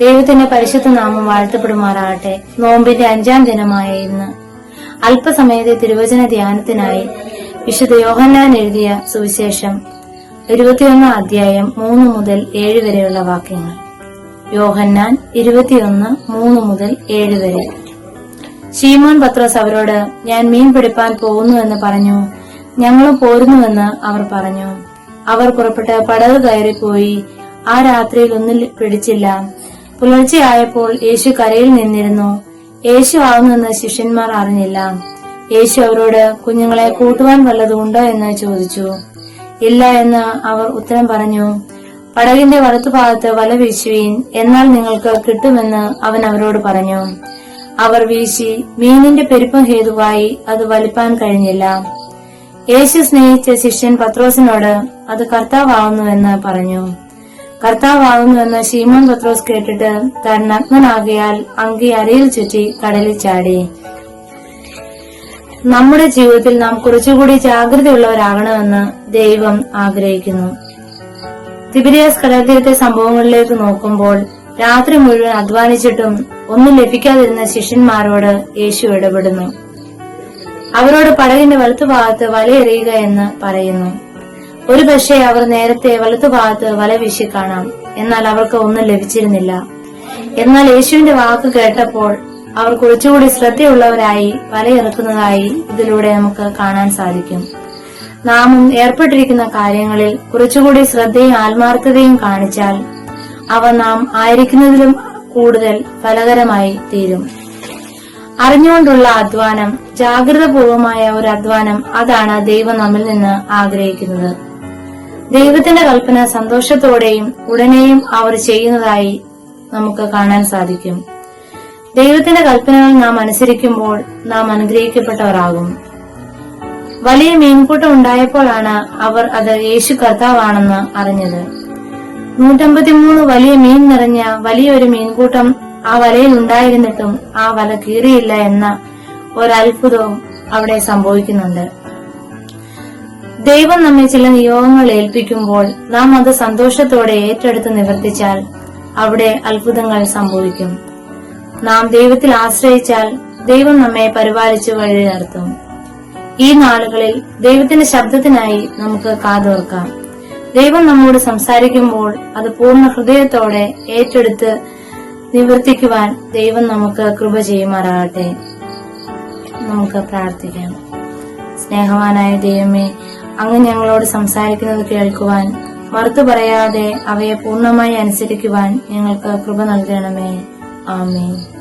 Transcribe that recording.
ദൈവത്തിന്റെ പരിശുദ്ധ നാമം വാഴ്ത്തപ്പെടുമാറാകട്ടെ. നോമ്പിന്റെ അഞ്ചാം ദിനമായ ഇന്ന്. അല്പസമയത്തെ തിരുവചന ധ്യാനത്തിനായി വിശുദ്ധ യോഹന്നാൻ എഴുതിയ സുവിശേഷം ഇരുപത്തിയൊന്നാം അധ്യായം മൂന്ന് മുതൽ ഏഴ് വരെയുള്ള വാക്യങ്ങൾ. യോഹന്നാൻ ഇരുപത്തിയൊന്ന് മൂന്ന് മുതൽ ഏഴ് വരെ. ഷീമോൻ പത്രോസ് അവരോട് ഞാൻ മീൻ പിടിപ്പാൻ പോകുന്നുവെന്ന് പറഞ്ഞു. ഞങ്ങളും പോരുന്നുവെന്ന് അവർ പറഞ്ഞു. അവർ പുറപ്പെട്ട് പടവ് കയറിപ്പോയി ആ രാത്രിയിൽ ഒന്നും പിടിച്ചില്ല. പുലർച്ചെയായപ്പോൾ യേശു കരയിൽ നിന്നിരുന്നു. യേശു ആവുന്നെന്ന് ശിഷ്യന്മാർ അറിഞ്ഞില്ല. യേശു അവരോട് കുഞ്ഞുങ്ങളെ കൂട്ടുവാൻ വല്ലതുണ്ടോ എന്ന് ചോദിച്ചു. ഇല്ല എന്ന് അവർ ഉത്തരം പറഞ്ഞു. പടകിന്റെ വലത്തുഭാഗത്ത് വല വീശുവീൻ എന്നാൽ നിങ്ങൾക്ക് കിട്ടുമെന്ന് അവൻ അവരോട് പറഞ്ഞു. അവർ വീശി മീനിന്റെ പെരുപ്പം ഹേതുവായി അത് വലിപ്പാൻ കഴിഞ്ഞില്ല. യേശു സ്നേഹിച്ച ശിഷ്യൻ പത്രോസിനോട് അത് കർത്താവാകുന്നുവെന്ന് പറഞ്ഞു. കർത്താവാകുന്നുവെന്ന് ശീമോൻ പത്രോസ് കേട്ടിട്ട് താൻ നഗ്നനാകിയാൽ അങ്കി അരയിൽ ചുറ്റി കടലിൽ ചാടി. നമ്മുടെ ജീവിതത്തിൽ നാം കുറച്ചുകൂടി ജാഗ്രതയുള്ളവരാകണമെന്ന് ദൈവം ആഗ്രഹിക്കുന്നു. തിബിരിയാസ് കടൽത്തീരത്തെ സംഭവങ്ങളിലേക്ക് നോക്കുമ്പോൾ രാത്രി മുഴുവൻ അധ്വാനിച്ചിട്ടും ഒന്നും ലഭിക്കാതിരുന്ന ശിഷ്യന്മാരോട് യേശു ഇടപെടുന്നു. അവരോട് പടകിന്റെ വലത്തുഭാഗത്ത് വലയെറിയുക എന്ന് പറയുന്നു. ഒരു പക്ഷേ അവർ നേരത്തെ വലത്തുഭാഗത്ത് വല വീശി കാണാം. എന്നാൽ അവർക്ക് ഒന്നും ലഭിച്ചിരുന്നില്ല. എന്നാൽ യേശുവിന്റെ വാക്ക് കേട്ടപ്പോൾ അവർ കുറച്ചുകൂടി ശ്രദ്ധയുള്ളവരായി വലയിറക്കുന്നതായി ഇതിലൂടെ നമുക്ക് കാണാൻ സാധിക്കും. നാമും ഏർപ്പെട്ടിരിക്കുന്ന കാര്യങ്ങളിൽ കുറച്ചുകൂടി ശ്രദ്ധയും ആത്മാർത്ഥതയും കാണിച്ചാൽ അവ നാം ആയിരിക്കുന്നതിലും കൂടുതൽ ഫലകരമായി തീരും. അറിഞ്ഞുകൊണ്ടുള്ള അധ്വാനം ജാഗ്രതപൂർവമായ ഒരു അധ്വാനം അതാണ് ദൈവം നമ്മിൽ നിന്ന് ആഗ്രഹിക്കുന്നത്. ദൈവത്തിന്റെ കൽപ്പന സന്തോഷത്തോടെയും ഉടനെയും അവർ ചെയ്യുന്നതായി നമുക്ക് കാണാൻ സാധിക്കും. ദൈവത്തിന്റെ കൽപ്പനകൾ നാം അനുസരിക്കുമ്പോൾ നാം അനുഗ്രഹിക്കപ്പെട്ടവരാകും. വലിയ മീൻകൂട്ടം ഉണ്ടായപ്പോഴാണ് അവർ അത് യേശു കർത്താവാണെന്ന് അറിഞ്ഞത്. നൂറ്റമ്പത്തിമൂന്ന് വലിയ മീൻ നിറഞ്ഞ വലിയൊരു മീൻകൂട്ടം ആ വലയിൽ ഉണ്ടായിരുന്നിട്ടും ആ വല കീറിയില്ല എന്ന ഒരത്ഭുതവും അവിടെ സംഭവിക്കുന്നുണ്ട്. ദൈവം നമ്മെ ചില നിയോഗങ്ങൾ ഏൽപ്പിക്കുമ്പോൾ നാം അത് സന്തോഷത്തോടെ ഏറ്റെടുത്ത് നിവർത്തിച്ചാൽ അവിടെ അത്ഭുതങ്ങൾ സംഭവിക്കും. നാം ദൈവത്തിൽ ആശ്രയിച്ചാൽ ദൈവം നമ്മെ പരിപാലിച്ചു വഴി നടത്തും. ഈ നാളുകളിൽ ദൈവത്തിന്റെ ശബ്ദത്തിനായി നമുക്ക് കാതോർക്കാം. ദൈവം നമ്മോട് സംസാരിക്കുമ്പോൾ അത് പൂർണ ഹൃദയത്തോടെ ഏറ്റെടുത്ത് നിവർത്തിക്കുവാൻ ദൈവം നമുക്ക് കൃപ ചെയ്യുമാറാകട്ടെ. നമുക്ക് പ്രാർത്ഥിക്കാം. സ്നേഹവാനായ ദൈവമേ അങ്ങ് ഞങ്ങളോട് സംസാരിക്കുന്നത് കേൾക്കുവാൻ മറുത്തു പറയാതെ അവയെ പൂർണമായി അനുസരിക്കുവാൻ ഞങ്ങൾക്ക് കൃപ നൽകണമേ. ആമേൻ.